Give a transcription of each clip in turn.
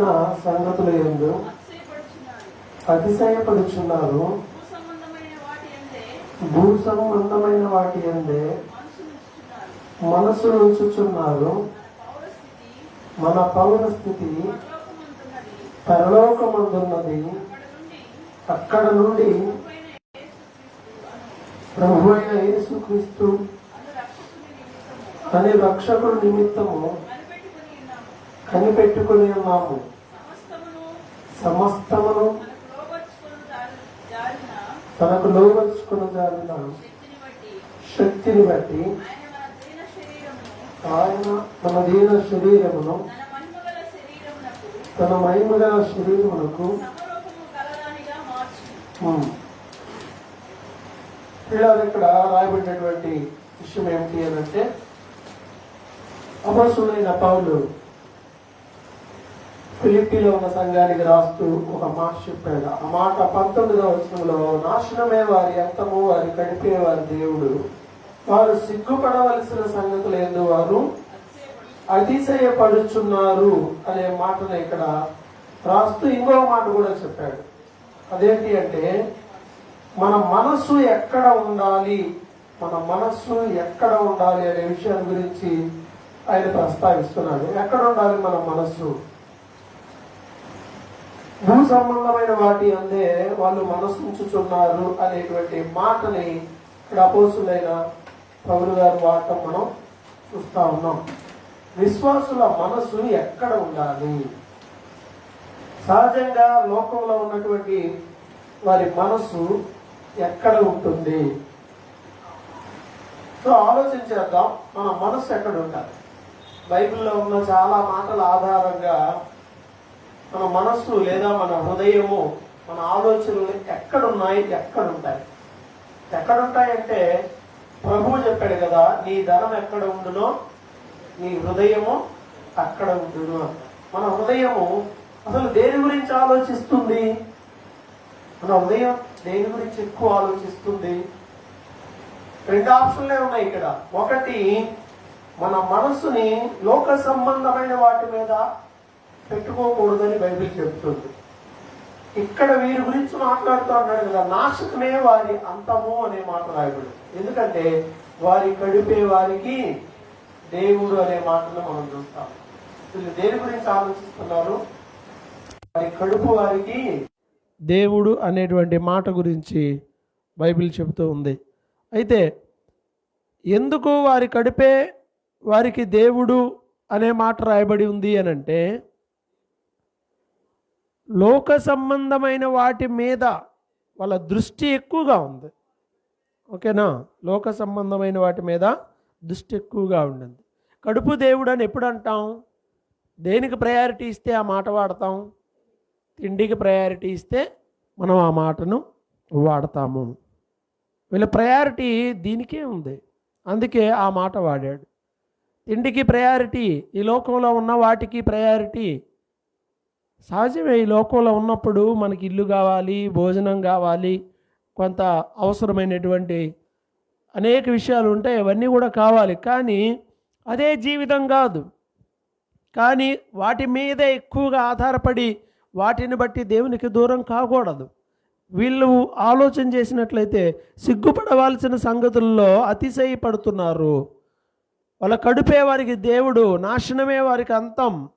సంగతులు ఎందు అతిశయపడుచున్నారు. భూ సంబంధమైన వాటి ఎందే మనసు ఉంచుచున్నారు మన పౌర స్థితి పరలోకమందున్నది. అక్కడ నుండి ప్రభు అయిన యేసుక్రీస్తు అనే రక్షకుడు నిమిత్తము కనిపెట్టుకుని. ఉన్నాము సమస్తమును తనకు లోబర్చుకుని జారిన శక్తిని బట్టి ఆయన తన దీన శరీరమును తన మహిమగల శరీరమునకు. ఇలా ఇక్కడ రాయబడినటువంటి విషయం ఏమిటి అని అంటే అపసులైన పౌలు ఫిలిప్పీలో ఉన్న సంఘానికి రాస్తూ ఒక మాట చెప్పాడు. ఆ మాట పంతొమ్మిదవ వచనంలో నాశనమే వారి అంతము వారి కడిపే వారి దేవుడు. వారు సిగ్గుపడవలసిన సంగతులు ఏందో వారు అతిశయపడుచున్నారు అనే మాటను ఇక్కడ రాస్తూ ఇంకో మాట కూడా చెప్పాడు. అదేంటి అంటే మన మనస్సు ఎక్కడ ఉండాలి? మన మనస్సు ఎక్కడ ఉండాలి అనే విషయాన్ని గురించి ఆయన ప్రస్తావిస్తున్నాడు. ఎక్కడ ఉండాలి మన మనస్సు? భూ సంబంధమైన వాటి అందే వాళ్ళు మనస్సుంచుతున్నారు అనేటువంటి మాటని ఇక్కడ అపోసులైన పౌరు గారు వాడటం మనం చూస్తా ఉన్నాం. విశ్వాసుల మనసు ఎక్కడ ఉండాలి? సహజంగా లోకంలో ఉన్నటువంటి వారి మనసు ఎక్కడ ఉంటుంది? సో ఆలోచించేద్దాం మన మనసు ఎక్కడ ఉండాలి? బైబిల్లో ఉన్న చాలా మాటల ఆధారంగా మన మనస్సు లేదా మన హృదయము మన ఆలోచనలు ఎక్కడున్నాయి ఎక్కడుంటాయి? ఎక్కడుంటాయంటే ప్రభువు చెప్పాడు కదా నీ ధనం ఎక్కడ ఉండునో నీ హృదయము అక్కడ ఉండును మన హృదయము అసలు దేని గురించి ఆలోచిస్తుంది? మన హృదయం దేని గురించి ఎక్కువ ఆలోచిస్తుంది? రెండు ఆప్షన్లే ఉన్నాయి ఇక్కడ. ఒకటి మన మనసుని లోక సంబంధమైన వాటి మీద పెట్టుకోకూడదని బైబిల్ చెప్తుంది. ఇక్కడ వీరి గురించి మాట్లాడుతూ అన్నాడు కదా నాశకమే వారి అంతము అనే మాట రాయబడి ఎందుకంటే వారి కడిపే వారికి దేవుడు అనే మాటను మనం చూస్తాం. వీళ్ళు దేని గురించి ఆలోచిస్తున్నారు? వారి కడుపు వారికి దేవుడు అనేటువంటి మాట గురించి బైబిల్ చెబుతూ ఉంది. అయితే ఎందుకు వారి కడిపే వారికి దేవుడు అనే మాట రాయబడి ఉంది అని అంటే లోక సంబంధమైన వాటి మీద వాళ్ళ దృష్టి ఎక్కువగా ఉంది. ఓకేనా? లోక సంబంధమైన వాటి మీద దృష్టి ఎక్కువగా ఉండింది. కడుపు దేవుడు అని ఎప్పుడు అంటాం? దేనికి ప్రయారిటీ ఇస్తే ఆ మాట వాడతాం? తిండికి ప్రయారిటీ ఇస్తే మనం ఆ మాటను వాడతాము. వీళ్ళ ప్రయారిటీ దీనికే ఉంది. అందుకే ఆ మాట వాడాడు. తిండికి ప్రయారిటీ ఈ లోకంలో ఉన్న వాటికి ప్రయారిటీ సహజమే ఈ లోకంలో ఉన్నప్పుడు మనకి ఇల్లు కావాలి భోజనం కావాలి కొంత అవసరమైనటువంటి అనేక విషయాలు ఉంటాయి అవన్నీ కూడా కావాలి. కానీ అదే జీవితం కాదు. కానీ వాటి మీదే ఎక్కువగా ఆధారపడి వాటిని బట్టి దేవునికి దూరం కాకూడదు. వీళ్ళు ఆలోచన చేసినట్లయితే సిగ్గుపడవలసిన సంగతుల్లో అతిశయపడుతున్నారు. వాళ్ళ కడుపే వారికి దేవుడు నాశనమే వారికి అంతం.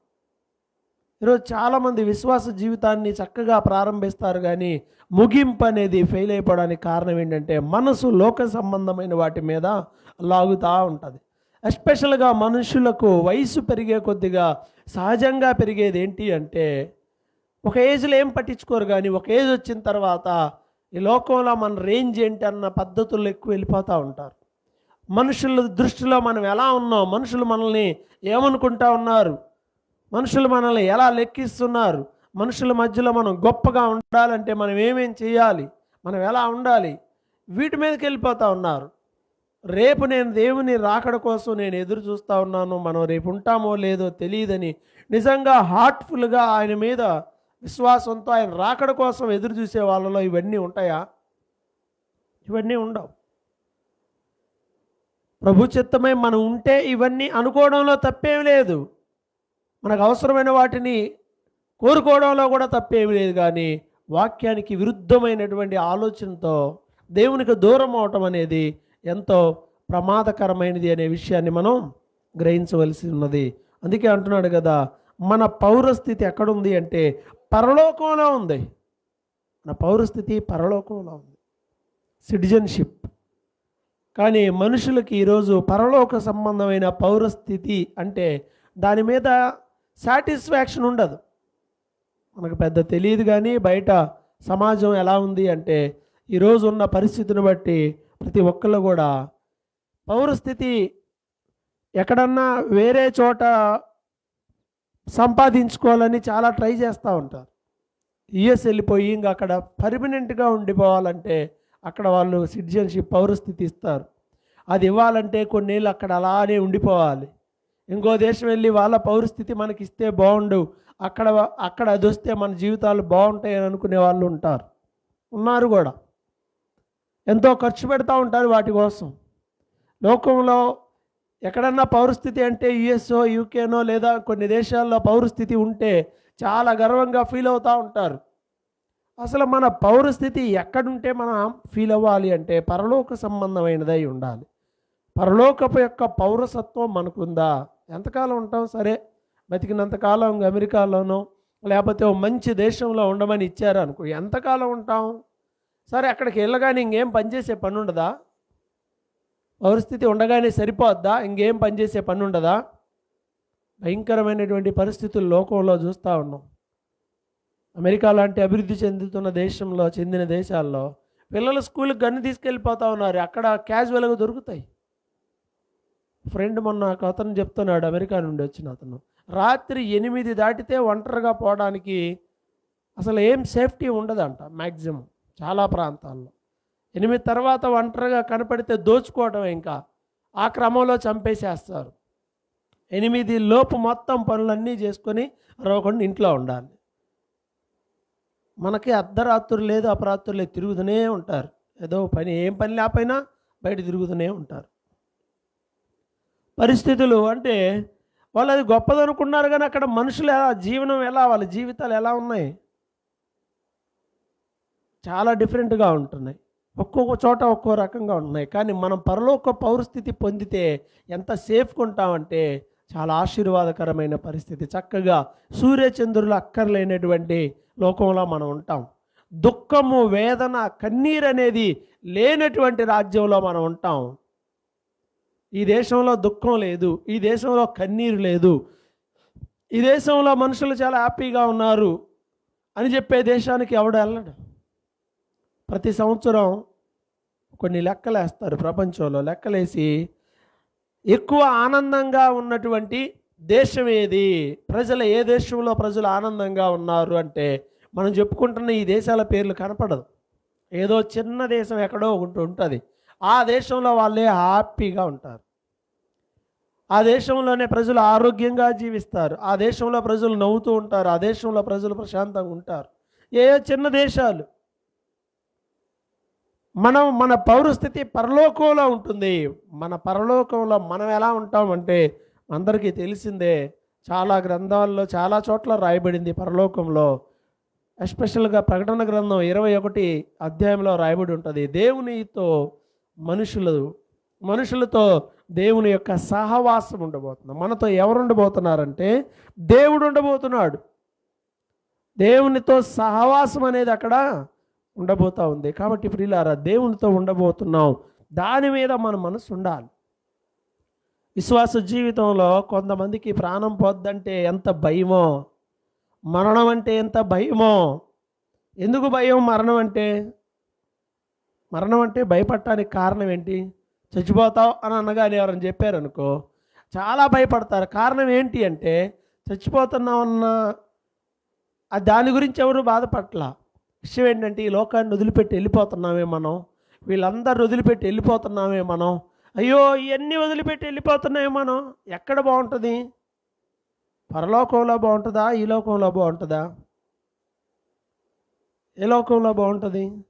ఈరోజు చాలామంది విశ్వాస జీవితాన్ని చక్కగా ప్రారంభిస్తారు కానీ ముగింపు అనేది ఫెయిల్ అయిపోవడానికి కారణం ఏంటంటే మనసు లోక సంబంధమైన వాటి మీద లాగుతూ ఉంటుంది. ఎస్పెషల్గా మనుషులకు వయసు పెరిగే కొద్దిగా సహజంగా పెరిగేది ఏంటి అంటే ఒక ఏజ్లో ఏం పట్టించుకోరు కానీ ఒక ఏజ్ వచ్చిన తర్వాత ఈ లోకంలో మన రేంజ్ ఏంటి అన్న పద్ధతుల్లో ఎక్కువ వెళ్ళిపోతూ ఉంటారు. మనుషుల దృష్టిలో మనం ఎలా ఉన్నాం? మనుషులు మనల్ని ఏమనుకుంటా ఉన్నారు? మనుషులు మనల్ని ఎలా లెక్కిస్తున్నారు? మనుషుల మధ్యలో మనం గొప్పగా ఉండాలంటే మనం ఏమేం చేయాలి? మనం ఎలా ఉండాలి? వీటి మీదకి వెళ్ళిపోతూ ఉన్నారు. రేపు నేను దేవుని రాకడ కోసం నేను ఎదురు చూస్తూ ఉన్నాను. మనం రేపు ఉంటామో లేదో తెలియదని నిజంగా హార్ట్ఫుల్గా ఆయన మీద విశ్వాసంతో ఆయన రాకడ కోసం ఎదురు చూసే వాళ్ళలో ఇవన్నీ ఉంటాయా? ఇవన్నీ ఉండవు. ప్రభు చిత్తమై మనం ఉంటే ఇవన్నీ అనుకోవడంలో తప్పేం లేదు. మనకు అవసరమైన వాటిని కోరుకోవడంలో కూడా తప్పేమీ లేదు కానీ వాక్యానికి విరుద్ధమైనటువంటి ఆలోచనతో దేవునికి దూరం అవటం అనేది ఎంతో ప్రమాదకరమైనది అనే విషయాన్ని మనం గ్రహించవలసి ఉన్నది. అందుకే అంటున్నాడు కదా మన పౌరస్థితి ఎక్కడుంది అంటే పరలోకంలో ఉంది. మన పౌరస్థితి పరలోకంలో ఉంది. సిటిజన్షిప్. కానీ మనుషులకి ఈరోజు పరలోక సంబంధమైన పౌరస్థితి అంటే దాని మీద సాటిస్ఫాక్షన్ ఉండదు. మనకు పెద్ద తెలియదు కానీ బయట సమాజం ఎలా ఉంది అంటే ఈరోజు ఉన్న పరిస్థితిని బట్టి ప్రతి ఒక్కళ్ళు కూడా పౌరస్థితి ఎక్కడన్నా వేరే చోట సంపాదించుకోవాలని చాలా ట్రై చేస్తూ ఉంటారు. యుఎస్ వెళ్ళిపోయి ఇంకా అక్కడ పర్మనెంట్గా ఉండిపోవాలంటే అక్కడ వాళ్ళు సిటిజన్షిప్ పౌరస్థితి ఇస్తారు. అది ఇవ్వాలంటే కొన్నేళ్ళు అక్కడ అలానే ఉండిపోవాలి. ఇంకో దేశం వెళ్ళి వాళ్ళ పౌరస్థితి మనకి ఇస్తే బాగుండు. అక్కడ అక్కడ అది వస్తే మన జీవితాలు బాగుంటాయని అనుకునే వాళ్ళు ఉంటారు. ఉన్నారు కూడా. ఎంతో ఖర్చు పెడతా ఉంటారు వాటి కోసం. లోకంలో ఎక్కడన్నా పౌరస్థితి అంటే యుఎస్ఓ యూకేనో లేదా కొన్ని దేశాల్లో పౌరస్థితి ఉంటే చాలా గర్వంగా ఫీల్ అవుతూ ఉంటారు. అసలు మన పౌరస్థితి ఎక్కడుంటే మనం ఫీల్ అవ్వాలి అంటే పరలోక సంబంధమైనదై ఉండాలి. పరలోకపు యొక్క పౌరసత్వం మనకుందా? ఎంతకాలం ఉంటాం? సరే. బతికినంతకాలం అమెరికాలోనో లేకపోతే ఓ మంచి దేశంలో ఉండమని ఇచ్చారు అనుకో. ఎంతకాలం ఉంటాం? సరే అక్కడికి వెళ్ళగానే ఇంకేం పనిచేసే పని ఉండదా? పరిస్థితి ఉండగానే సరిపోద్దా? ఇంకేం పనిచేసే పని ఉండదా? భయంకరమైనటువంటి పరిస్థితులు లోకంలో చూస్తూ ఉన్నాం. అమెరికా లాంటి అభివృద్ధి చెందుతున్న దేశంలో చెందిన దేశాల్లో పిల్లలు స్కూల్కి గన్ను తీసుకెళ్ళిపోతా ఉన్నారు. అక్కడ క్యాజువల్గా దొరుకుతాయి. ఫ్రెండ్ మొన్న ఒక అతను చెప్తున్నాడు అమెరికా నుండి వచ్చిన అతను. రాత్రి ఎనిమిది దాటితే ఒంటరిగా పోవడానికి అసలు ఏం సేఫ్టీ ఉండదంట మ్యాక్సిమం చాలా ప్రాంతాల్లో. ఎనిమిది తర్వాత ఒంటరిగా కనపడితే దోచుకోవడం ఇంకా ఆ క్రమంలో చంపేసేస్తారు. ఎనిమిది లోపు మొత్తం పనులన్నీ చేసుకొని రోకుండా ఇంట్లో ఉండాలి. మనకి అర్ధరాత్రులు లేదు అపరాత్రులు లేదు తిరుగుతూనే ఉంటారు. ఏదో పని ఏం పని లేకపోయినా బయట తిరుగుతూనే ఉంటారు. పరిస్థితులు అంటే వాళ్ళు అది గొప్పదనుకున్నారు కానీ అక్కడ మనుషులు ఎలా జీవనం ఎలా వాళ్ళ జీవితాలు ఎలా ఉన్నాయి? చాలా డిఫరెంట్గా ఉంటున్నాయి. ఒక్కొక్క చోట ఒక్కో రకంగా ఉన్నాయి కానీ మనం పరలోక పౌరస్థితి పొందితే ఎంత సేఫ్గా ఉంటామంటే చాలా ఆశీర్వాదకరమైన పరిస్థితి. చక్కగా సూర్యచంద్రులు అక్కర్లేనటువంటి లోకంలో మనం ఉంటాం. దుఃఖము వేదన కన్నీరు అనేది లేనటువంటి రాజ్యంలో మనం ఉంటాం. ఈ దేశంలో దుఃఖం లేదు ఈ దేశంలో కన్నీరు లేదు ఈ దేశంలో మనుషులు చాలా హ్యాపీగా ఉన్నారు అని చెప్పే దేశానికి ఎవడు వెళ్ళడు. ప్రతి సంవత్సరం కొన్ని లెక్కలు వేస్తారు ప్రపంచంలో. లెక్కలేసి ఎక్కువ ఆనందంగా ఉన్నటువంటి దేశం ఏది? ప్రజలు ఏ దేశంలో ప్రజలు ఆనందంగా ఉన్నారు అంటే మనం చెప్పుకుంటున్న ఈ దేశాల పేర్లు కనపడదు. ఏదో చిన్న దేశం ఎక్కడో ఒకటి ఉంటుంది. ఆ దేశంలో వాళ్ళే హ్యాపీగా ఉంటారు. ఆ దేశంలోనే ప్రజలు ఆరోగ్యంగా జీవిస్తారు. ఆ దేశంలో ప్రజలు నవ్వుతూ ఉంటారు. ఆ దేశంలో ప్రజలు ప్రశాంతంగా ఉంటారు. ఏ చిన్న దేశాలు. మనం మన పౌరస్థితి పరలోకంలో ఉంటుంది. మన పరలోకంలో మనం ఎలా ఉంటామంటే అందరికీ తెలిసిందే చాలా గ్రంథాల్లో చాలా చోట్ల రాయబడింది పరలోకంలో. ఎస్పెషల్గా ప్రకటన గ్రంథం ఇరవై ఒకటి అధ్యాయంలో రాయబడి ఉంటుంది. దేవునితో మనుషులు మనుషులతో దేవుని యొక్క సహవాసం ఉండబోతుంది. మనతో ఎవరు ఉండబోతున్నారంటే దేవుడు ఉండబోతున్నాడు. దేవునితో సహవాసం అనేది అక్కడ ఉండబోతా ఉంది. కాబట్టి ప్రియులారా దేవునితో ఉండబోతున్నాం. దాని మీద మన మనసు ఉండాలి. విశ్వాస జీవితంలో కొంతమందికి ప్రాణం పోద్దంటే ఎంత భయమో మరణం అంటే ఎంత భయమో. ఎందుకు భయం మరణం అంటే? మరణం అంటే భయపడటానికి కారణం ఏంటి? చచ్చిపోతావు అని అనగానే ఎవరైనా చెప్పారనుకో చాలా భయపడతారు. కారణం ఏంటి అంటే చచ్చిపోతున్నామన్న దాని గురించి ఎవరు బాధపడట్ల? విషయం ఏంటంటే ఈ లోకాన్ని వదిలిపెట్టి వెళ్ళిపోతున్నామే మనం. వీళ్ళందరూ వదిలిపెట్టి వెళ్ళిపోతున్నామే మనం. అయ్యో ఇవన్నీ వదిలిపెట్టి వెళ్ళిపోతున్నామే మనం. ఎక్కడ బాగుంటుంది? పరలోకంలో బాగుంటుందా? ఈ లోకంలో బాగుంటుందా? ఏ లోకంలో బాగుంటుంది?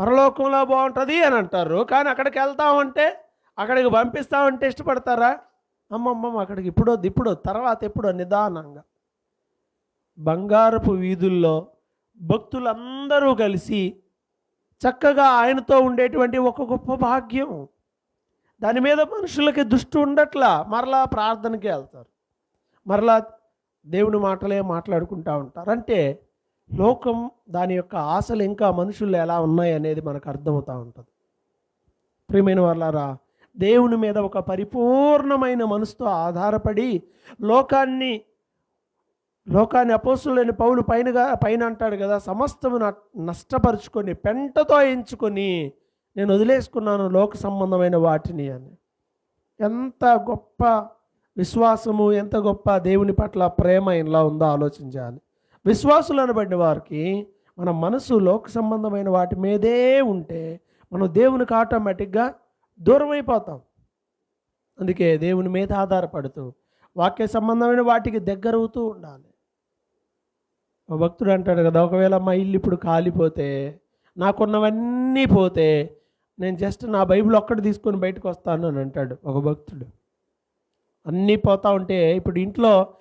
పరలోకంలో బాగుంటుంది అని అంటారు. కానీ అక్కడికి వెళ్తామంటే అక్కడికి పంపిస్తామంటే ఇష్టపడతారా? అమ్మమ్మమ్మ అక్కడికి ఇప్పుడో ఇప్పుడు తర్వాత ఎప్పుడో నిదానంగా. బంగారపు వీధుల్లో భక్తులందరూ కలిసి చక్కగా ఆయనతో ఉండేటువంటి ఒక గొప్ప భాగ్యం. దాని మీద మనుషులకి దృష్టి ఉండట్లా. మరలా ప్రార్థనకి వెళ్తారు. మరలా దేవుని మాటలే మాట్లాడుకుంటూ ఉంటారు. అంటే లోకం దాని యొక్క ఆశలు ఇంకా మనుషులు ఎలా ఉన్నాయి అనేది మనకు అర్థమవుతూ ఉంటుంది. ప్రియమైన వాళ్ళారా దేవుని మీద ఒక పరిపూర్ణమైన మనసుతో ఆధారపడి లోకాన్ని లోకాన్ని అపోసులైన పౌలు పైనగా పైన అంటాడు కదా సమస్తము న- నష్టపరుచుకొని పెంటతో ఎంచుకొని నేను వదిలేసుకున్నాను లోక సంబంధమైన వాటిని అని. ఎంత గొప్ప విశ్వాసము ఎంత గొప్ప దేవుని పట్ల ప్రేమ ఇలా ఉందో ఆలోచించాలి. విశ్వాసులు పడిన వారికి మన మనసు లోక సంబంధమైన వాటి మీదే ఉంటే మనం దేవునికి ఆటోమేటిక్గా దూరం అయిపోతాం అందుకే దేవుని మీద ఆధారపడుతూ వాక్య సంబంధమైన వాటికి దగ్గరవుతూ ఉండాలి. ఒక భక్తుడు అంటాడు కదా ఒకవేళ మా ఇల్లు ఇప్పుడు కాలిపోతే నాకున్నవన్నీ పోతే నేను జస్ట్ నా బైబిల్ ఒక్కటి తీసుకొని బయటకు వస్తాను అని అంటాడు ఒక భక్తుడు. అన్నీ పోతా ఉంటే ఇప్పుడు ఇంట్లో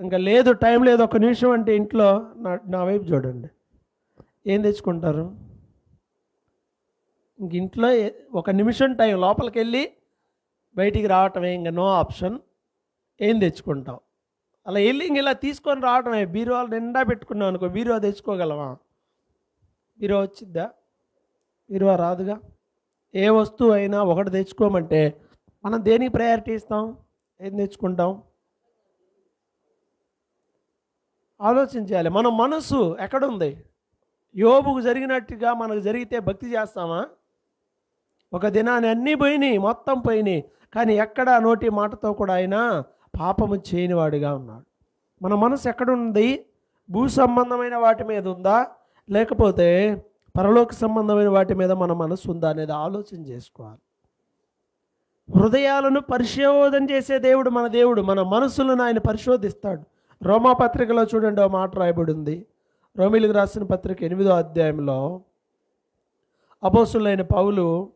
ఇంకా లేదు టైం లేదు ఒక నిమిషం అంటే ఇంట్లో నా నా వైపు చూడండి. ఏం తెచ్చుకుంటారు? ఇంక ఇంట్లో ఒక నిమిషం టైం లోపలికి వెళ్ళి బయటికి రావటమే ఇంకా నో ఆప్షన్. ఏం తెచ్చుకుంటావు? అలా వెళ్ళి ఇంక ఇలా తీసుకొని రావటమే బీరువాలు నిండా పెట్టుకున్నాం అనుకో బీరువా తెచ్చుకోగలవా? బీరువా వచ్చిద్దా? బీరువా రాదుగా? ఏ వస్తువు అయినా ఒకటి తెచ్చుకోమంటే మనం దేనికి ప్రయారిటీ ఇస్తాం? ఏం తెచ్చుకుంటాం? ఆలోచన చేయాలి మన మనసు ఎక్కడుంది? యోబుకు జరిగినట్టుగా మనకు జరిగితే భక్తి చేస్తామా? ఒక దినాన్ని అన్నీ పోయినాయి మొత్తం పోయినాయి. కానీ ఎక్కడ నోటి మాటతో కూడా ఆయన పాపము చేయనివాడిగా ఉన్నాడు. మన మనసు ఎక్కడుంది? భూ సంబంధమైన వాటి మీద ఉందా? లేకపోతే పరలోక సంబంధమైన వాటి మీద మన మనసు ఉందా అనేది ఆలోచన చేసుకోవాలి. హృదయాలను పరిశోధన చేసే దేవుడు మన దేవుడు. మన మనసులను ఆయన పరిశోధిస్తాడు. రోమా పత్రికలో చూడండి ఒక మాట రాయబడి ఉంది రోమిలకు రాసిన పత్రిక ఎనిమిదో అధ్యాయంలో అపోసులైన పౌలు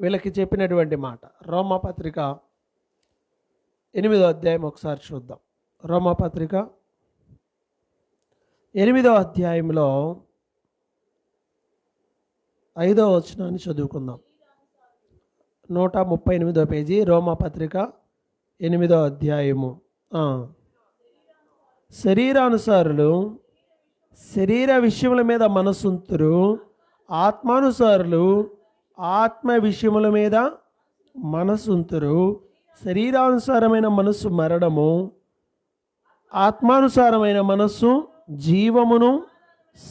వీళ్ళకి చెప్పినటువంటి మాట. రోమా పత్రిక ఎనిమిదో అధ్యాయం ఒకసారి చూద్దాం. రోమా పత్రిక ఎనిమిదో అధ్యాయంలో ఐదో వచనాన్ని చదువుకుందాం. నూట ముప్పై ఎనిమిదో పేజీ రోమా పత్రిక ఎనిమిదో అధ్యాయము. శరీరానుసారులు శరీర విషయముల మీద మనసుంతురు ఆత్మానుసారులు ఆత్మ విషయముల మీద మనసుంతురు శరీరానుసారమైన మనస్సు మరణము ఆత్మానుసారమైన మనస్సు జీవమును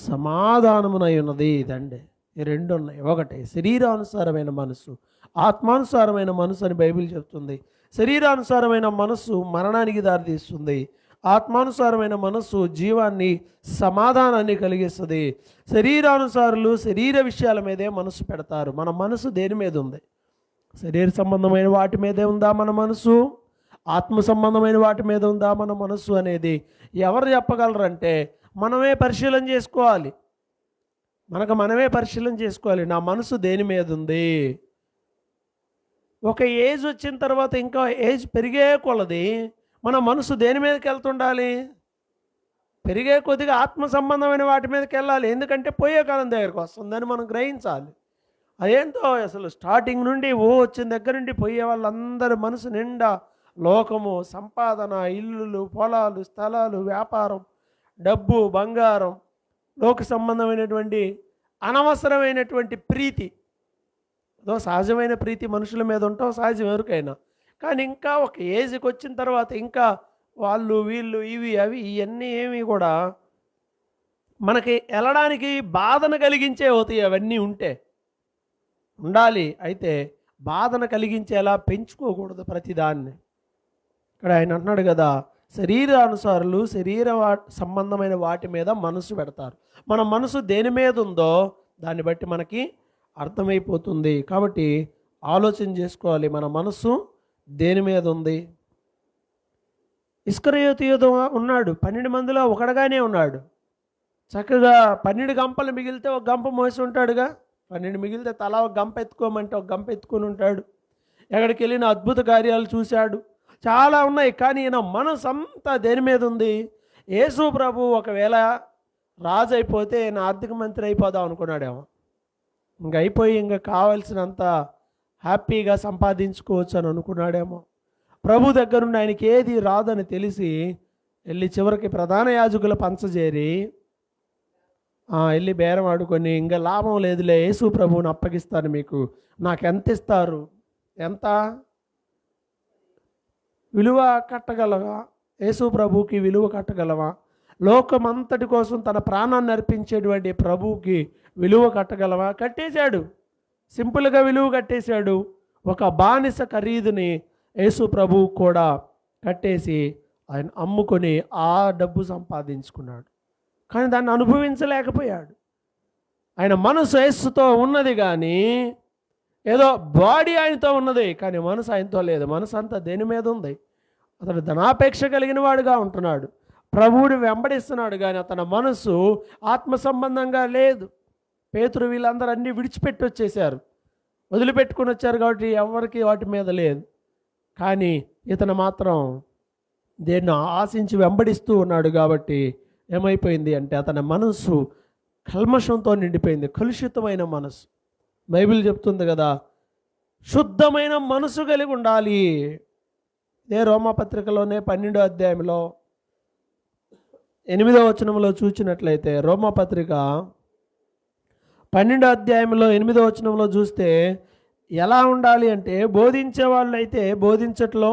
సమాధానమునై ఉన్నది ఇదండి. ఈ రెండు ఉన్నాయి. ఒకటి శరీరానుసారమైన మనస్సు. ఆత్మానుసారమైన మనసు అని బైబిల్ చెప్తుంది. శరీరానుసారమైన మనస్సు మరణానికి దారితీస్తుంది. ఆత్మానుసారమైన మనస్సు జీవాన్ని సమాధానాన్ని కలిగిస్తుంది. శరీరానుసారులు శరీర విషయాల మీదే మనసు పెడతారు. మన మనసు దేని మీద ఉంది? శరీర సంబంధమైన వాటి మీదే ఉందా మన మనసు ఆత్మ సంబంధమైన వాటి మీద ఉందా మన మనస్సు అనేది ఎవరు చెప్పగలరంటే మనమే పరిశీలన చేసుకోవాలి. మనకు మనమే పరిశీలన చేసుకోవాలి. నా మనసు దేని మీద ఉంది? ఒక ఏజ్ వచ్చిన తర్వాత ఇంకా ఏజ్ పెరిగే కొలది మన మనసు దేని మీదకి వెళ్తుండాలి? పెరిగే కొద్దిగా ఆత్మ సంబంధమైన వాటి మీదకి వెళ్ళాలి. ఎందుకంటే పోయే కాలం దగ్గరకు వస్తుందని మనం గ్రహించాలి. అదేంతో అసలు స్టార్టింగ్ నుండి ఓ వచ్చిన దగ్గర నుండి పోయే వాళ్ళందరి మనసు నిండా లోకము సంపాదన ఇల్లులు పొలాలు స్థలాలు వ్యాపారం డబ్బు బంగారం లోక సంబంధమైనటువంటి అనవసరమైనటువంటి ప్రీతి. ఏదో సహజమైన ప్రీతి మనుషుల మీద ఉంటాం సహజం ఎవరికైనా. కానీ ఇంకా ఒక ఏజ్కి వచ్చిన తర్వాత ఇంకా వాళ్ళు వీళ్ళు ఇవి అవి ఇవన్నీ ఏమి కూడా మనకి వెళ్ళడానికి బాధను కలిగించే అవుతాయి. అవన్నీ ఉంటే ఉండాలి. అయితే బాధను కలిగించేలా పెంచుకోకూడదు ప్రతిదాన్ని. ఇక్కడ ఆయన అంటున్నాడు కదా శరీరానుసారులు శరీర వా సంబంధమైన వాటి మీద మనసు పెడతారు. మన మనసు దేని మీద ఉందో దాన్ని బట్టి మనకి అర్థమైపోతుంది. కాబట్టి ఆలోచన చేసుకోవాలి. మన మనసు దేని మీద ఉంది? ఇస్కరయోతియోతో ఉన్నాడు. పన్నెండు మందిలో ఒకడుగానే ఉన్నాడు. చక్కగా పన్నెండు గంపలు మిగిలితే ఒక గంప మోసి ఉంటాడుగా? పన్నెండు మిగిలితే తలా ఒక గంప ఎత్తుకోమంటే ఒక గంప ఎత్తుకొని ఉంటాడు. ఎక్కడికి వెళ్ళిన అద్భుత కార్యాలు చూశాడు. చాలా ఉన్నాయి కానీ ఈయన మనసు అంతా దేని మీద ఉంది? యేసు ప్రభు ఒకవేళ రాజు అయిపోతే నా ఆర్థిక మంత్రి అయిపోదాం అనుకున్నాడేమో. ఇంక అయిపోయి ఇంకా కావాల్సినంత హ్యాపీగా సంపాదించుకోవచ్చు అని అనుకున్నాడేమో. ప్రభు దగ్గర నుండి ఆయనకి ఏది రాదని తెలిసి వెళ్ళి చివరికి ప్రధాన యాజకుల పంచజేరి వెళ్ళి బేరం ఆడుకొని ఇంకా లాభం లేదులే యేసు ప్రభువుని అప్పగిస్తాను మీకు. నాకు ఎంత ఇస్తారు? ఎంత? విలువ కట్టగలవా? యేసు ప్రభుకి విలువ కట్టగలవా? లోకమంతటి కోసం తన ప్రాణాన్ని అర్పించేటువంటి ప్రభువుకి విలువ కట్టగలవా? కట్టేశాడు. సింపుల్గా విలువ కట్టేశాడు. ఒక బానిస ఖరీదుని యేసు ప్రభువు కూడా కట్టేసి ఆయన అమ్ముకొని ఆ డబ్బు సంపాదించుకున్నాడు. కానీ దాన్ని అనుభవించలేకపోయాడు. ఆయన మనసు యేసుతో ఉన్నది కానీ ఏదో బాడీ ఆయనతో ఉన్నది కానీ మనసు ఆయనతో లేదు. మనసు అంతా దేని మీద ఉంది? అతడు ధనాపేక్ష కలిగిన వాడుగా ఉంటున్నాడు. ప్రభువుని వెంబడిస్తున్నాడు కానీ అతని మనసు ఆత్మ సంబంధంగా లేదు. పేతురు వీళ్ళందరూ అన్నీ విడిచిపెట్టి వచ్చేసారు వదిలిపెట్టుకుని వచ్చారు కాబట్టి ఎవరికి వాటి మీద లేదు. కానీ ఇతను మాత్రం దేన్ని ఆశించి వెంబడిస్తూ ఉన్నాడు కాబట్టి ఏమైపోయింది అంటే అతని మనస్సు కల్మషంతో నిండిపోయింది. కలుషితమైన మనసు బైబిల్ చెప్తుంది కదా శుద్ధమైన మనసు కలిగి ఉండాలి. ఇదే రోమాపత్రికలోనే పన్నెండో అధ్యాయంలో ఎనిమిదో వచనంలో చూసినట్లయితే రోమపత్రిక పన్నెండో అధ్యాయంలో ఎనిమిదో వచనంలో చూస్తే ఎలా ఉండాలి అంటే బోధించే వాళ్ళు అయితే బోధించట్లో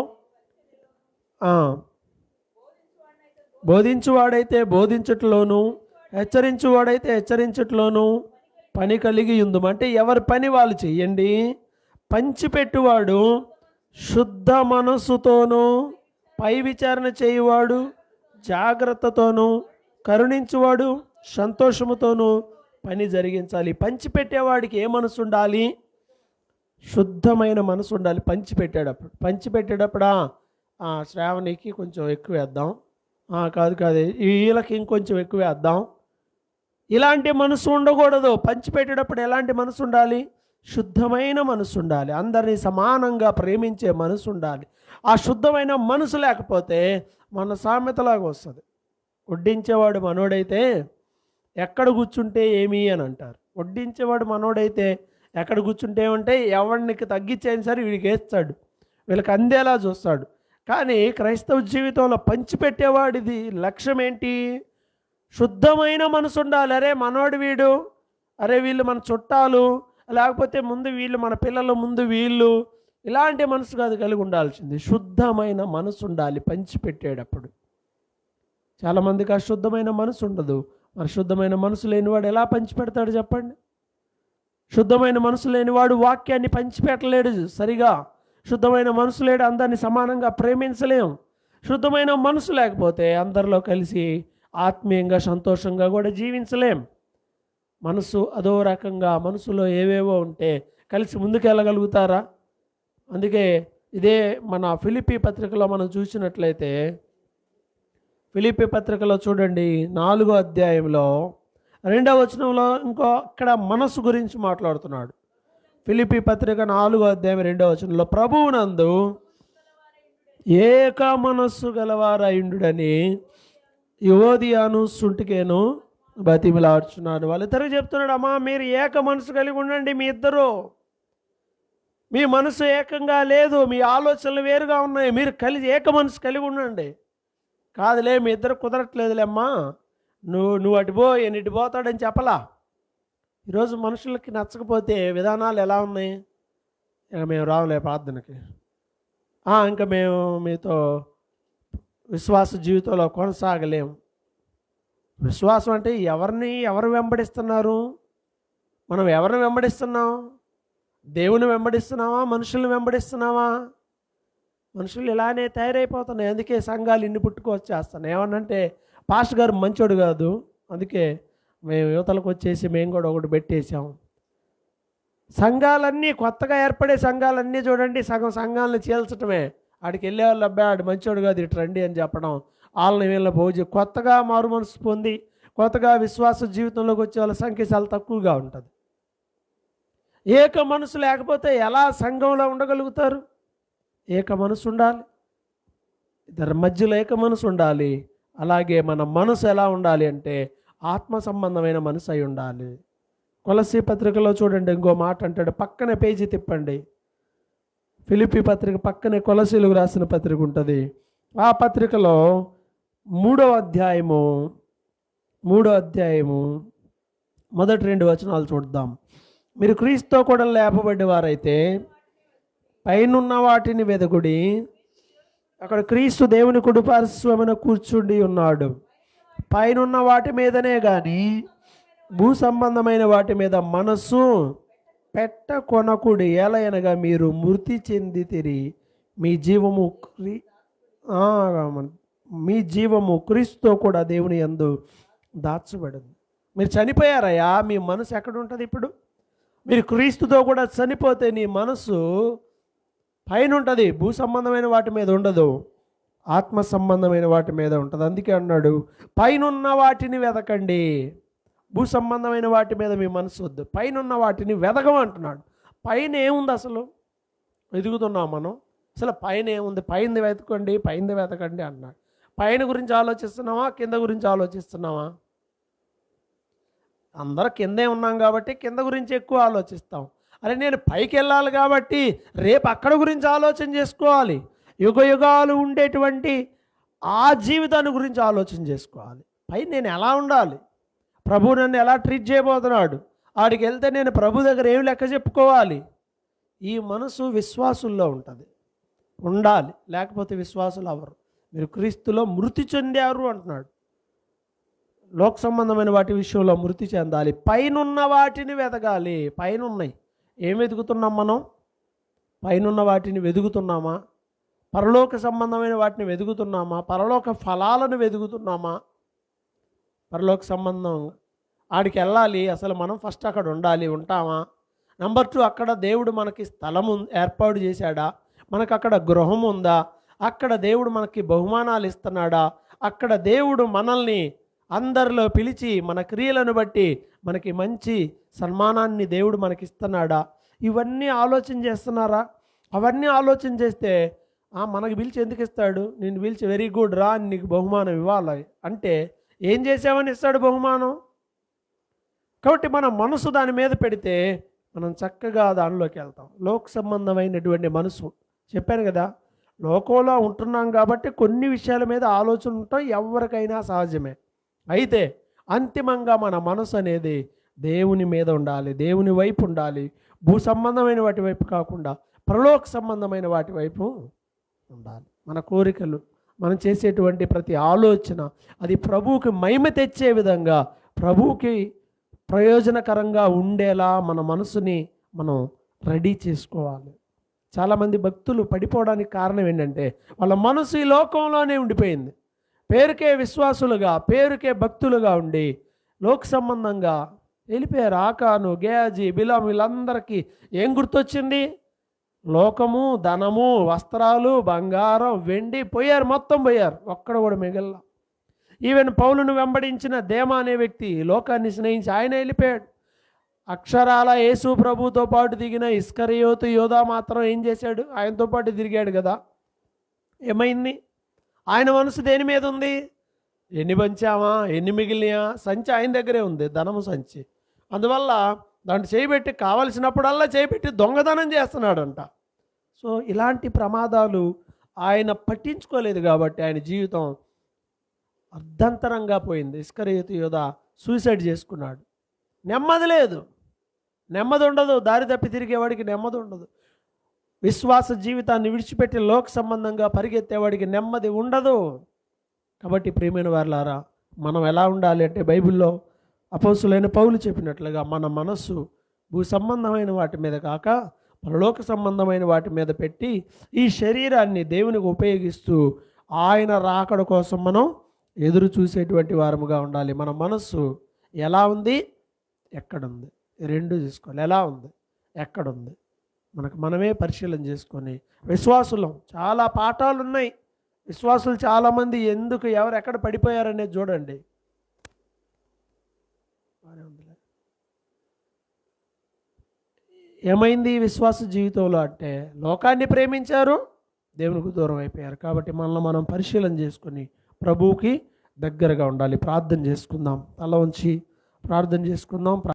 బోధించువాడైతే బోధించట్లోను హెచ్చరించువాడైతే హెచ్చరించట్లోను పని కలిగి ఉందం అంటే ఎవరి పని వాళ్ళు చెయ్యండి. పంచిపెట్టువాడు శుద్ధ మనస్సుతోనూ పై విచారణ చేయువాడు జాగ్రత్తతోనూ కరుణించువాడు సంతోషముతోనూ పని జరిగించాలి. పంచిపెట్టేవాడికి ఏ మనసు ఉండాలి? శుద్ధమైన మనసు ఉండాలి. పంచిపెట్టేటప్పుడు. పంచిపెట్టేటప్పుడా? ఆ, శ్రావణికి కొంచెం ఎక్కువ వేద్దాం. కాదు కాదు. వీళ్ళకి ఇంకొంచెం ఎక్కువ వేద్దాం. ఇలాంటి మనసు ఉండకూడదు. పంచి పెట్టేటప్పుడు ఎలాంటి మనసు ఉండాలి? శుద్ధమైన మనసు ఉండాలి. అందరినీ సమానంగా ప్రేమించే మనసు ఉండాలి. ఆ శుద్ధమైన మనసు లేకపోతే మన సామెతలాగా వస్తుంది. వడ్డించేవాడు మనోడైతే ఎక్కడ కూర్చుంటే ఏమి అని అంటారు. వడ్డించేవాడు మనోడైతే ఎక్కడ కూర్చుంటే ఉంటే ఎవరికి తగ్గించైనా సరే వీడికి వేస్తాడు. వీళ్ళకి అందేలా చూస్తాడు. కానీ క్రైస్తవ జీవితంలో పంచిపెట్టేవాడిది లక్ష్యం ఏంటి? శుద్ధమైన మనసు ఉండాలి. అరే మనోడు వీడు. అరే వీళ్ళు మన చుట్టాలు. లేకపోతే ముందు వీళ్ళు మన పిల్లల ముందు వీళ్ళు. ఇలాంటి మనసు కాదు కలిగి ఉండాల్సింది. శుద్ధమైన మనసు ఉండాలి పంచిపెట్టేటప్పుడు. చాలామందికి అశుద్ధమైన మనసు ఉండదు. మరి శుద్ధమైన మనసు లేనివాడు ఎలా పంచిపెడతాడు చెప్పండి? శుద్ధమైన మనసు లేనివాడు వాక్యాన్ని పంచిపెట్టలేడు సరిగా. శుద్ధమైన మనసు లేడు అందరిని సమానంగా ప్రేమించలేం. శుద్ధమైన మనసు లేకపోతే అందరిలో కలిసి ఆత్మీయంగా సంతోషంగా కూడా జీవించలేం. మనసు అదో రకంగా మనసులో ఏవేవో ఉంటే కలిసి ముందుకెళ్ళగలుగుతారా? అందుకే ఇదే మన ఫిలిపి పత్రికలో మనం చూసినట్లయితే ఫిలిపి పత్రికలో చూడండి నాలుగో అధ్యాయంలో రెండవ వచనంలో ఇంకో అక్కడ మనసు గురించి మాట్లాడుతున్నాడు. ఫిలిపి పత్రిక నాలుగో అధ్యాయం రెండవ వచనంలో ప్రభువునందు ఏక మనస్సు గలవారయుండుడని యువోదియాను సుంటికేను బతిమిలాడుచున్నాడు. వాళ్ళిద్దరూ చెప్తున్నాడు అమ్మా మీరు ఏక మనసు కలిగి ఉండండి మీ ఇద్దరు. మీ మనసు ఏకంగా లేదు మీ ఆలోచనలు వేరుగా ఉన్నాయి మీరు కలిసి ఏక మనసు కలిగి ఉండండి. కాదులే మీ ఇద్దరు కుదరట్లేదులేమ్మా నువ్వు నువ్వు అటు పో ఈయన ఇటు పోతాడని చెప్పలా. ఈరోజు మనుషులకి నచ్చకపోతే విధానాలు ఎలా ఉన్నాయి? ఇక మేము రావులే ప్రార్థనకి. ఇంకా మేము మీతో విశ్వాస జీవితంలో కొనసాగలేము విశ్వాసం అంటే ఎవరిని ఎవరు వెంబడిస్తున్నారు? మనం ఎవరిని వెంబడిస్తున్నాం? దేవుని వెంబడిస్తున్నావా మనుషుల్ని వెంబడిస్తున్నావా మనుషులు ఇలానే తయారైపోతున్నాయి. అందుకే సంఘాలు ఇన్ని పుట్టుకొచ్చేస్తున్నాయి ఏమనంటే పాస్టర్ గారు మంచోడు కాదు. అందుకే మేము యువతలకు వచ్చేసి మేము కూడా ఒకటి పెట్టేశాం. సంఘాలన్నీ కొత్తగా ఏర్పడే సంఘాలన్నీ చూడండి సగం సంఘాలను చీల్చటమే. ఆడికి వెళ్ళేవాళ్ళు అబ్బాయి ఆడు మంచోడు కాదు ఇటు రండి అని చెప్పడం వాళ్ళని వీళ్ళ భోజనం కొత్తగా మారు మనసు పొంది కొత్తగా విశ్వాస జీవితంలోకి వచ్చే వాళ్ళ సంఖ్య చాలా తక్కువగా ఉంటుంది. ఏక మనసు లేకపోతే ఎలా సంఘంలో ఉండగలుగుతారు? ఏక మనసు ఉండాలి. ఇద్దరి మధ్యలో ఏక మనసు ఉండాలి. అలాగే మన మనసు ఎలా ఉండాలి అంటే ఆత్మ సంబంధమైన మనసు అయి ఉండాలి. కొలసి పత్రికలో చూడండి ఇంకో మాట అంటాడు పక్కనే పేజీ తిప్పండి. ఫిలిపి పత్రిక పక్కనే కొలసీలు రాసిన పత్రిక ఉంటుంది. ఆ పత్రికలో మూడో అధ్యాయము మూడో అధ్యాయము మొదటి రెండు వచనాలు చూద్దాం. మీరు క్రీస్తో కూడా లేపబడ్డవారైతే వారైతే పైనున్న వాటిని వెదకుడి. అక్కడ క్రీస్తు దేవుని కుడిపార్శ్వమున కూర్చుండి ఉన్నాడు. పైనున్న వాటి మీదనే కానీ భూ సంబంధమైన వాటి మీద మనస్సు పెట్ట కొనకుడి ఎలయనగా మీరు మృతి చెంది తిరిగి మీ జీవము క్రీ మీ జీవము క్రీస్తుతో కూడా దేవుని యందు దాచబడింది. మీరు చనిపోయారయ్యా మీ మనసు ఎక్కడుంటుంది ఇప్పుడు? మీరు క్రీస్తుతో కూడా చనిపోతే నీ మనసు పైన ఉంటుంది భూ సంబంధమైన వాటి మీద ఉండదు. ఆత్మ సంబంధమైన వాటి మీద ఉంటుంది. అందుకే అన్నాడు పైనున్న వాటిని వెతకండి భూ సంబంధమైన వాటి మీద మీ మనసు వద్దు. పైనున్న వాటిని వెదకమంటున్నాడు పైన ఏముంది అసలు? వెతుకుతున్నాం మనం. అసలు పైన ఏముంది? పైంది వెతకండి పైంది వెతకండి అన్నాడు. పైన గురించి ఆలోచిస్తున్నావా? కింద గురించి ఆలోచిస్తున్నావా? అందరూ కిందే ఉన్నాం కాబట్టి కింద గురించి ఎక్కువ ఆలోచిస్తాం. అరే నేను పైకి వెళ్ళాలి కాబట్టి రేపు అక్కడ గురించి ఆలోచన చేసుకోవాలి. యుగ యుగాలు ఉండేటువంటి ఆ జీవితాన్ని గురించి ఆలోచన చేసుకోవాలి. పై నేను ఎలా ఉండాలి? ప్రభు నన్ను ఎలా ట్రీట్ చేయబోతున్నాడు? ఆడికి వెళ్తే నేను ప్రభు దగ్గర ఏమి లెక్క చెప్పుకోవాలి? ఈ మనసు విశ్వాసుల్లో ఉంటుంది. ఉండాలి. లేకపోతే విశ్వాసులు అవరు మీరు క్రీస్తులో మృతి చెందారు అంటున్నాడు. లోక్ సంబంధమైన వాటి విషయంలో మృతి చెందాలి. పైనున్న వాటిని వెతకాలి పైన ఉన్నాయి ఏం వెతుకుతున్నాం మనం? పైనున్న వాటిని వెతుకుతున్నామా పరలోక సంబంధమైన వాటిని వెతుకుతున్నామా పరలోక ఫలాలను వెతుకుతున్నామా పరలోక సంబంధం ఆడికి వెళ్ళాలి. అసలు మనం ఫస్ట్ అక్కడ ఉండాలి. ఉంటామా? నంబర్ టూ అక్కడ దేవుడు మనకి స్థలం ఉం- ఏర్పాటు చేశాడా? మనకు అక్కడ గృహం ఉందా? అక్కడ దేవుడు మనకి బహుమానాలు ఇస్తున్నాడా? అక్కడ దేవుడు మనల్ని అందరిలో పిలిచి మన క్రియలను బట్టి మనకి మంచి సన్మానాన్ని దేవుడు మనకి ఇస్తున్నాడా ఇవన్నీ ఆలోచన చేస్తున్నారా? అవన్నీ ఆలోచన చేస్తే మనకు పిలిచి ఎందుకు ఇస్తాడు? నేను పిలిచి వెరీ గుడ్ రా అని నీకు బహుమానం ఇవ్వాలి. అంటే ఏం చేసామని ఇస్తాడు బహుమానం? కాబట్టి మన మనసు దాని మీద పెడితే మనం చక్కగా దానిలోకి వెళ్తాం. లోక సంబంధమైనటువంటి మనసు. చెప్పాను కదా లోకంలో ఉంటున్నాం కాబట్టి కొన్ని విషయాల మీద ఆలోచన ఉంటాం ఎవరికైనా సహజమే. అయితే అంతిమంగా మన మనసు అనేది దేవుని మీద ఉండాలి దేవుని వైపు ఉండాలి. భూ సంబంధమైన వాటి వైపు కాకుండా ప్రలోక సంబంధమైన వాటి వైపు ఉండాలి. మన కోరికలు మనం చేసేటువంటి ప్రతి ఆలోచన అది ప్రభువుకి మహిమ తెచ్చే విధంగా ప్రభువుకి ప్రయోజనకరంగా ఉండేలా మన మనసుని మనం రెడీ చేసుకోవాలి. చాలామంది భక్తులు పడిపోవడానికి కారణం ఏంటంటే వాళ్ళ మనసు ఈ లోకంలోనే ఉండిపోయింది. పేరుకే విశ్వాసులుగా పేరుకే భక్తులుగా ఉండి లోక సంబంధంగా వెళ్ళిపోయారు. ఆకాను గేయాజీ బిలాం వీళ్ళందరికీ ఏం గుర్తొచ్చింది? లోకము ధనము వస్త్రాలు బంగారం వెండి పోయారు మొత్తం పోయారు. ఒక్కడ కూడా మిగల్లా. ఈవెన్ పౌలును వెంబడించిన దేమ అనే వ్యక్తి లోకాన్ని స్నేహించి ఆయన వెళ్ళిపోయాడు. అక్షరాల యేసు ప్రభుతో పాటు దిగిన ఇస్కరియోతు యోధా మాత్రం ఏం చేశాడు? ఆయనతో పాటు తిరిగాడు కదా. ఏమైంది? ఆయన మనసు దేని మీద ఉంది? ఎన్ని పంచామా ఎన్ని మిగిలినా సంచి ఆయన దగ్గరే ఉంది ధనము సంచి. అందువల్ల దాంట్లో చేయబెట్టి కావలసినప్పుడల్లా చేయబెట్టి దొంగతనం చేస్తున్నాడంట. సో ఇలాంటి ప్రమాదాలు ఆయన పట్టించుకోలేదు కాబట్టి ఆయన జీవితం అర్ధంతరంగా పోయింది. ఇస్కరేతు యోధ సూసైడ్ చేసుకున్నాడు. నెమ్మది లేదు. నెమ్మది ఉండదు. దారి తప్పి తిరిగేవాడికి నెమ్మది ఉండదు. విశ్వాస జీవితాన్ని విడిచిపెట్టి లోక సంబంధంగా పరిగెత్తేవాడికి నెమ్మది ఉండదు. కాబట్టి ప్రియమైన వారులారా మనం ఎలా ఉండాలి అంటే బైబిల్లో అపోసులైన పౌలు చెప్పినట్లుగా మన మనస్సు భూ సంబంధమైన వాటి మీద కాక పరలోక సంబంధమైన వాటి మీద పెట్టి ఈ శరీరాన్ని దేవునికి ఉపయోగిస్తూ ఆయన రాకడ కోసం మనం ఎదురు చూసేటువంటి వారముగా ఉండాలి. మన మనస్సు ఎలా ఉంది? ఎక్కడుంది రెండు తీసుకోవాలి ఎలా ఉంది? ఎక్కడుంది మనకు మనమే పరిశీలన చేసుకొని. విశ్వాసులం. చాలా పాఠాలు ఉన్నాయి విశ్వాసులు చాలామంది ఎందుకు ఎవరు ఎక్కడ పడిపోయారనేది చూడండి. ఏమైంది విశ్వాస జీవితంలో అంటే లోకాన్ని ప్రేమించారు దేవునికి దూరం అయిపోయారు. కాబట్టి మనల్ని మనం పరిశీలన చేసుకొని ప్రభువుకి దగ్గరగా ఉండాలి. ప్రార్థన చేసుకుందాం. తల ఉంచి ప్రార్థన చేసుకుందాం.